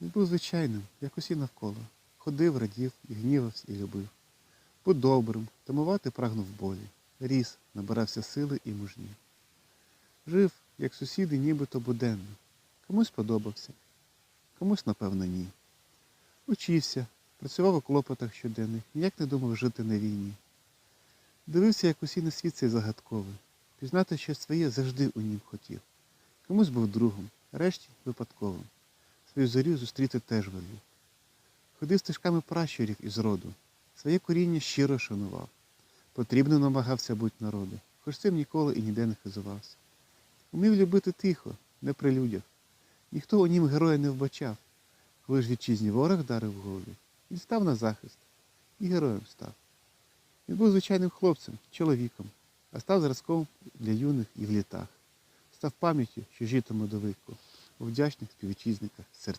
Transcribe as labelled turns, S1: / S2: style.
S1: Він був звичайним, як усі навколо. Ходив, радів, і гнівався, і любив. Був добрим, тамувати прагнув болі. Ріс, набирався сили і мужні. Жив, як сусіди, нібито буденно. Комусь подобався, комусь, напевно, ні. Учився, працював у клопотах щоденних, ніяк не думав жити на війні. Дивився, як усі на світ цей загадковий. Пізнати щось своє завжди у нім хотів. Комусь був другом, решті випадковим. Свою зорю зустріти теж волів. Ходив стежками пращурів із роду, своє коріння щиро шанував. Потрібно намагався бути народу, хоч цим ніколи і ніде не хизувався. Умів любити тихо, не при людях. Ніхто у нім героя не вбачав. Коли ж вітчизні ворог дарив голові, він став на захист і героєм став. Він був звичайним хлопцем, чоловіком, а став зразком для юних і в літах. Став пам'яттю, що житиме до віку, у вдячних співвітчизниках серцях.